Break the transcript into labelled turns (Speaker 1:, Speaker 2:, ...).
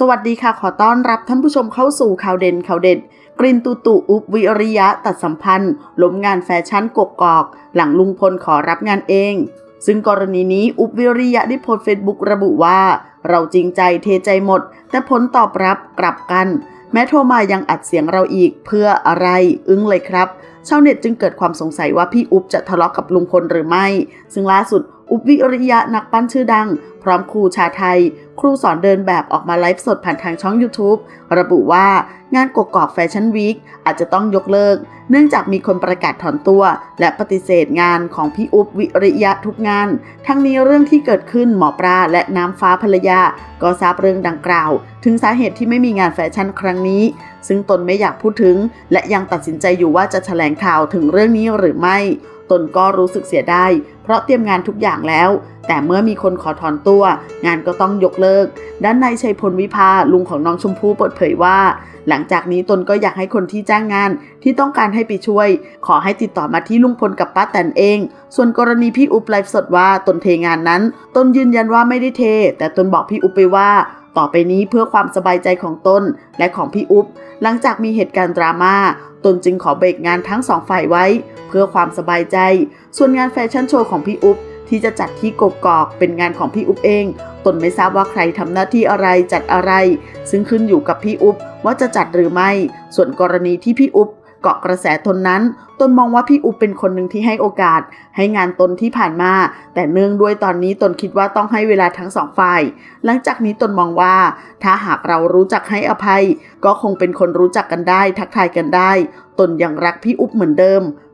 Speaker 1: สวัสดีค่ะ ขอต้อนรับท่านผู้ชมเข้าสู่ข่าวเด่นข่าวเด็ด กรินตุตุอุบวิริยะตัดสัมพันธ์ล้มงานแฟชั่นกกอก หลังลุงพลขอรับงานเอง ซึ่งกรณีนี้อุบวิริยะได้โพสเฟซบุ๊กระบุว่า เราจริงใจเทใจหมด แต่ผลตอบรับกลับกัน แม้โทรมายังอัดเสียงเราอีกเพื่ออะไรอึ้งเลยครับชาวเน็ตจึงเกิดความสงสัยว่าพี่อุ๊บจะทะเลาะกับลุงพลหรือไม่ ซึ่งล่าสุด อุบวิริยะนักปั้นชื่อดัง พร้อมครูชาไทย ครูสอนเดินแบบออกมาไลฟ์สดผ่านทางช่อง YouTube ระบุว่างานกกอกแฟชั่นวีคอาจจะต้องยกเลิก เนื่องจากมีคนประกาศถอนตัว และปฏิเสธงานของพี่อุบวิริยะทุกงาน ทั้งนี้เรื่องที่เกิดขึ้นหมอปลาและน้ำฟ้าภรรยา ก็ทราบเรื่องดังกล่าว ถึงสาเหตุที่ไม่มีงานแฟชั่นครั้งนี้ ซึ่งตนไม่อยากพูดถึง และยังตัดสินใจอยู่ว่าจะแถลงข่าวถึงเรื่องนี้หรือไม่ ตนก็รู้สึกเสียดาย เพราะเตรียมงานทุกอย่างแล้ว แต่เมื่อมีคนขอถอนตัว งานก็ต้องยกเลิก ด้านนายชัยพลวิภาลุงของน้องชมพู่เปิดเผยว่า หลังจากนี้ตนก็อยากให้คนที่จ้างงานที่ต้องการให้ไปช่วย ขอให้ติดต่อมาที่ลุงพลกับป้าแตนเอง ส่วนกรณีพี่อุ๊บไลฟ์สดว่าตนเทงานนั้น ตนยืนยันว่าไม่ได้เท แต่ตนบอกพี่อุ๊บไปว่าต่อไปนี้เพื่อความสบายใจของตนและของพี่อุ๊บ หลังจากมีเหตุการณ์ดราม่าตนจึงขอเบรกงานทั้งสองฝ่ายไว้ พื่อความสบายใจ ส่วนงานแฟชั่นโชว์ของพี่อุ๊บที่จะจัดที่กกอกเป็นงานของพี่อุ๊บเอง ตนไม่ทราบว่าใครทำหน้าที่อะไรจัดอะไร ซึ่งขึ้นอยู่กับพี่อุ๊บว่าจะจัดหรือไม่ ส่วนกรณีที่พี่อุ๊บเกาะกระแสตนนั้น ตนมองว่าพี่อุ๊บเป็นคนหนึ่งที่ให้โอกาส ให้งานตนที่ผ่านมา แต่เนื่องด้วยตอนนี้ตนคิดว่าต้องให้เวลาทั้งสองฝ่าย หลังจากนี้ตนมองว่า ถ้าหากเรารู้จักให้อภัย ก็คงเป็นคนรู้จักกันได้ ทักทายกันได้ ตนยังรักพี่อุ๊บเหมือนเดิม